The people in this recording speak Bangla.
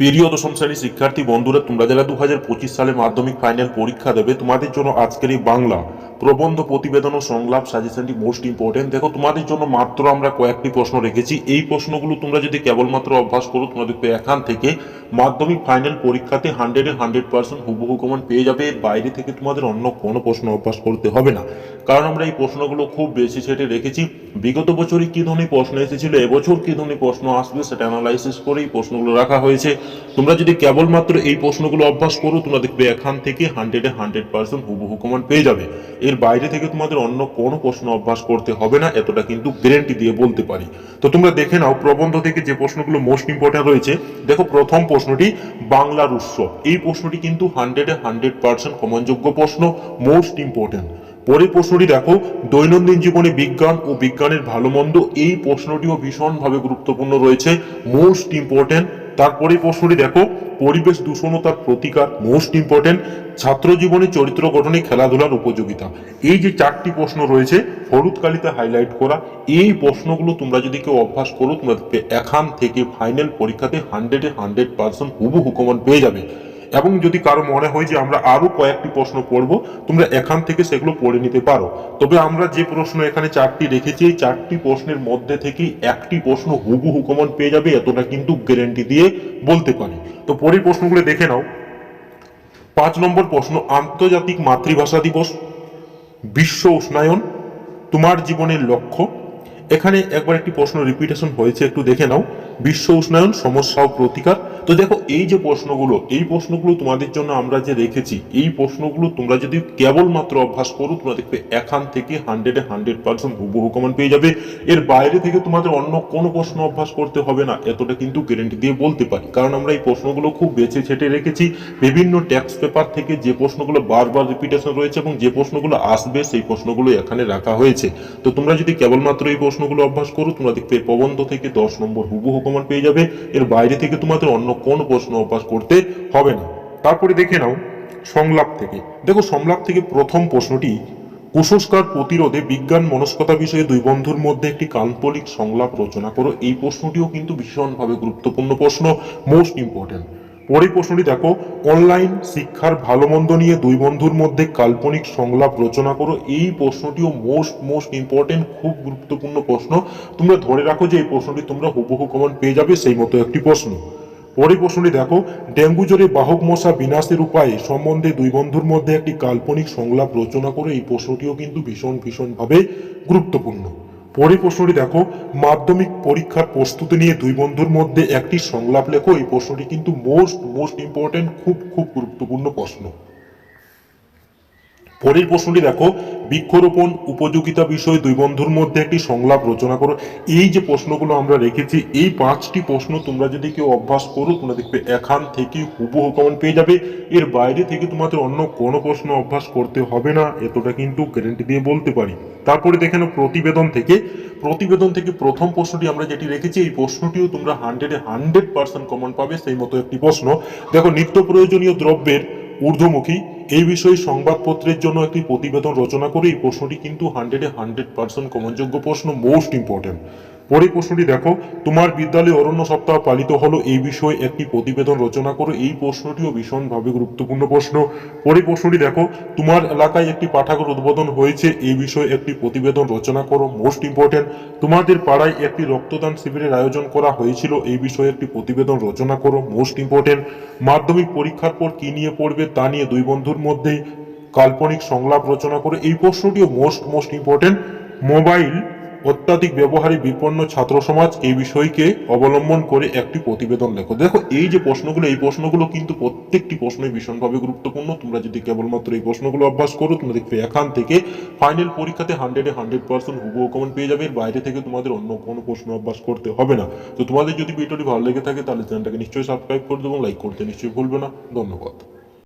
প্রিয় দশম শ্রেণির শিক্ষার্থী বন্ধুরা, তোমরা যারা দু সালে মাধ্যমিক ফাইনাল পরীক্ষা দেবে, তোমাদের জন্য আজকের এই বাংলা প্রবন্ধ প্রতিবেদন ও সংলাপ সাজেশনটি মোস্ট ইম্পর্টেন্ট দেখো, তোমাদের জন্য মাত্র আমরা কয়েকটি প্রশ্ন রেখেছি। এই প্রশ্নগুলো তোমরা যদি কেবলমাত্র অভ্যাস করো তোমরা দেখবে এখান থেকে মাধ্যমিক ফাইনাল পরীক্ষাতে হান্ড্রেডে হান্ড্রেড পার্সেন্ট হুবহু কমন পেয়ে যাবে। এর বাইরে থেকে তোমাদের অন্য কোনো প্রশ্ন অভ্যাস করতে হবে না। কারণ আমরা এই প্রশ্নগুলো খুব বেশি সেটে রেখেছি। বিগত বছরে কী ধরনের প্রশ্ন এসেছিল, এবছর কী ধরনের প্রশ্ন আসবে সেটা অ্যানালাইসিস করে এই প্রশ্নগুলো রাখা হয়েছে। তোমরা যদি কেবলমাত্র এই প্রশ্নগুলো অভ্যাস করো, তোমরা দেখবে এখান থেকে হান্ড্রেডে হান্ড্রেড পার্সেন্ট হুবহু কমন পেয়ে যাবে। এর বাইরে থেকে তোমাদের অন্য কোনো প্রশ্ন অভ্যাস করতে হবে না, এতটা কিন্তু গ্যারেন্টি দিয়ে বলতে পারি। তো তোমরা দেখে নাও, প্রবন্ধ থেকে যে প্রশ্নগুলো মোস্ট ইম্পর্টেন্ট রয়েছে, দেখো প্রথম প্রশ্নটি, বাংলার উৎসব এই প্রশ্নটি কিন্তু হান্ড্রেডে হান্ড্রেড পার্সেন্ট কমনযোগ্য প্রশ্ন মোস্ট ইম্পর্টেন্ট পরের প্রশ্নটি দেখো, দৈনন্দিন জীবনে বিজ্ঞান ও বিজ্ঞানের ভালো মন্দ এই প্রশ্নটিও ভীষণভাবে গুরুত্বপূর্ণ রয়েছে মোস্ট ইম্পর্টেন্ট তারপরে প্রশ্নটি দেখো, পরিবেশ দূষণ ও তার প্রতিকার মোস্ট ইম্পর্টেন্ট ছাত্র জীবনে চরিত্র গঠনে খেলাধুলার উপযোগিতা। এই যে চারটি প্রশ্ন রয়েছে, হলুদ কালিতে হাইলাইট করা, এই প্রশ্নগুলো তোমরা যদি কেউ অভ্যাস করো, তোমরা এখান থেকে ফাইনাল পরীক্ষাতে হান্ড্রেডে হান্ড্রেড পার্সেন্ট হুবু হুকমান পেয়ে যাবে। এবং যদি কারও মনে হয় যে আমরা আরও কয়েকটি প্রশ্ন পড়ব তোমরা এখান থেকে সেগুলো পড়ে নিতে পারো। তবে আমরা যে প্রশ্ন এখানে চারটি রেখেছি, এই চারটি প্রশ্নের মধ্যে থেকে একটি প্রশ্ন হুবু হুকমন পেয়ে যাবে, এতটা কিন্তু গ্যারেন্টি দিয়ে বলতে পারি। তো পরের প্রশ্নগুলো দেখে নাও। পাঁচ নম্বর প্রশ্ন, আন্তর্জাতিক মাতৃভাষা দিবস, বিশ্ব উষ্ণায়ন, তোমার জীবনের লক্ষ্য। এখানে একবার একটি প্রশ্ন রিপিটেশন হয়েছে, একটু দেখে নাও। বিশ্ব উষ্ণায়ন, সমস্যা ও প্রতিকার। তো দেখো এই যে প্রশ্নগুলো, এই প্রশ্নগুলো তোমাদের জন্য আমরা যে রেখেছি, এই প্রশ্নগুলো তোমরা যদি কেবলমাত্র অভ্যাস করো, তোমরা দেখবে এখান থেকে হান্ড্রেডে হান্ড্রেড পার্সেন্ট হুবহু কমন পেয়ে যাবে। এর বাইরে থেকে তোমাদের অন্য কোনো প্রশ্ন অভ্যাস করতে হবে না, এতটা কিন্তু গ্যারেন্টি দিয়ে বলতে পারি। কারণ আমরা এই প্রশ্নগুলো খুব বেছে ছেটে রেখেছি। বিভিন্ন ট্যাক্স পেপার থেকে যে প্রশ্নগুলো বারবার রিপিটেশন রয়েছে এবং যে প্রশ্নগুলো আসবে, সেই প্রশ্নগুলো এখানে রাখা হয়েছে। তো তোমরা যদি কেবলমাত্র এই প্রশ্নগুলো অভ্যাস করো, তোমরা দেখবে প্রবন্ধ থেকে দশ নম্বর হুবহু কমন পেয়ে যাবে। এর বাইরে থেকে তোমাদের অন্য কোনো প্রশ্ন অভ্যাস করতে হবে না। তারপরে দেখে নাও, সংলাপ থেকে। দেখো, সংলাপ থেকে প্রথম প্রশ্নটি, কুসংস্কার প্রতিরোধে বিজ্ঞান মনস্কতা বিষয়ে দুই বন্ধুর মধ্যে একটি কাল্পনিক সংলাপ রচনা করো। এই প্রশ্নটিও কিন্তু ভীষণভাবে গুরুত্বপূর্ণ প্রশ্ন মোস্ট ইম্পর্টেন্ট পরের প্রশ্নটি দেখো অনলাইন শিক্ষার ভালো মন্দ নিয়ে দুই বন্ধুর মধ্যে কাল্পনিক সংলাপ রচনা করো। এই প্রশ্নটিও মোস্ট মোস্ট ইম্পর্টেন্ট খুব গুরুত্বপূর্ণ প্রশ্ন। তোমরা ধরে রাখো যে এই প্রশ্নটি তোমরা হুবহু কমন পেয়ে যাবে সেই মতো একটি প্রশ্ন। পরের প্রশ্নটি দেখো, ডেঙ্গু জ্বরে বাহক মশা বিনাশের উপায় সম্বন্ধে দুই বন্ধুর মধ্যে একটি কাল্পনিক সংলাপ রচনা করে এই প্রশ্নটিও কিন্তু ভীষণ ভীষণভাবে গুরুত্বপূর্ণ। পরের প্রশ্নটি দেখো, মাধ্যমিক পরীক্ষার প্রস্তুতি নিয়ে দুই বন্ধুর মধ্যে একটি সংলাপ লেখো, এই প্রশ্নটি কিন্তু মোস্ট মোস্ট ইম্পর্টেন্ট, খুব খুব গুরুত্বপূর্ণ প্রশ্ন। পরের প্রশ্নটি দেখো বৃক্ষরোপণ উপযোগিতা বিষয়ে দুই বন্ধুর মধ্যে একটি সংলাপ রচনা করো। এই যে প্রশ্নগুলো আমরা রেখেছি, এই পাঁচটি প্রশ্ন তোমরা যদি কেউ অভ্যাস করো, তোমরা দেখবে এখান থেকে হুবহু কমন পেয়ে যাবে। এর বাইরে থেকে তোমাদের অন্য কোনো প্রশ্ন অভ্যাস করতে হবে না, এতটা কিন্তু গ্যারেন্টি দিয়ে বলতে পারি। তারপরে দেখে নাও প্রতিবেদন থেকে। প্রতিবেদন থেকে প্রথম প্রশ্নটি আমরা যেটি রেখেছি, এই প্রশ্নটিও তোমরা হান্ড্রেডে হান্ড্রেড পার্সেন্ট কমন পাবে, সেই মতো একটি প্রশ্ন। দেখো, নিত্য প্রয়োজনীয় দ্রব্যের ঊর্ধ্বমুখী। এই বিষয়ে সংবাদপত্রের জন্য একটি প্রতিবেদন রচনা করে এই প্রশ্নটি কিন্তু হান্ড্রেডে হান্ড্রেড পার্সেন্ট কমনযোগ্য প্রশ্ন মোস্ট ইম্পর্টেন্ট পরের প্রশ্নটি দেখো, তোমার বিদ্যালয়ে অরণ্য সপ্তাহ পালিত হলো এই বিষয়ে একটি প্রতিবেদন রচনা করো। এই প্রশ্নটিও ভীষণভাবে গুরুত্বপূর্ণ প্রশ্ন। পরে প্রশ্নটি দেখো, তোমার এলাকায় একটি পাঠাগার উদ্বোধন হয়েছে, এই বিষয়ে একটি প্রতিবেদন রচনা করো। মোস্ট ইম্পর্টেন্ট তোমাদের পাড়ায় একটি রক্তদান শিবিরের আয়োজন করা হয়েছিল, এই বিষয়ে একটি প্রতিবেদন রচনা করো। মোস্ট ইম্পর্টেন্ট মাধ্যমিক পরীক্ষার পর কি নিয়ে পড়বে তা নিয়ে দুই বন্ধুর মধ্যে কাল্পনিক সংলাপ রচনা করে। এই প্রশ্নটিও মোস্ট মোস্ট ইম্পর্টেন্ট মোবাইল অত্যাধিক ব্যবহারে বিপন্ন ছাত্র সমাজ এই বিষয়কে অবলম্বন করে একটি প্রতিবেদন লেখো। দেখো, এই যে প্রশ্নগুলো, এই প্রশ্নগুলো কিন্তু প্রত্যেকটি প্রশ্নই ভীষণভাবে গুরুত্বপূর্ণ। তোমরা যদি কেবলমাত্র এই প্রশ্নগুলো অভ্যাস করো, তোমরা দেখবে এখান থেকে ফাইনাল পরীক্ষাতে হান্ড্রেডে হান্ড্রেড পার্সেন্ট হুবহু কমন পেয়ে যাবে। বাইরে থেকে তোমাদের অন্য কোনো প্রশ্ন অভ্যাস করতে হবে না। তো তোমাদের যদি ভিডিওটি ভালো লেগে থাকে, তাহলে চ্যানেলটাকে নিশ্চয়ই সাবস্ক্রাইব করে দেবো লাইক করতে নিশ্চয়ই ভুলবে না। ধন্যবাদ।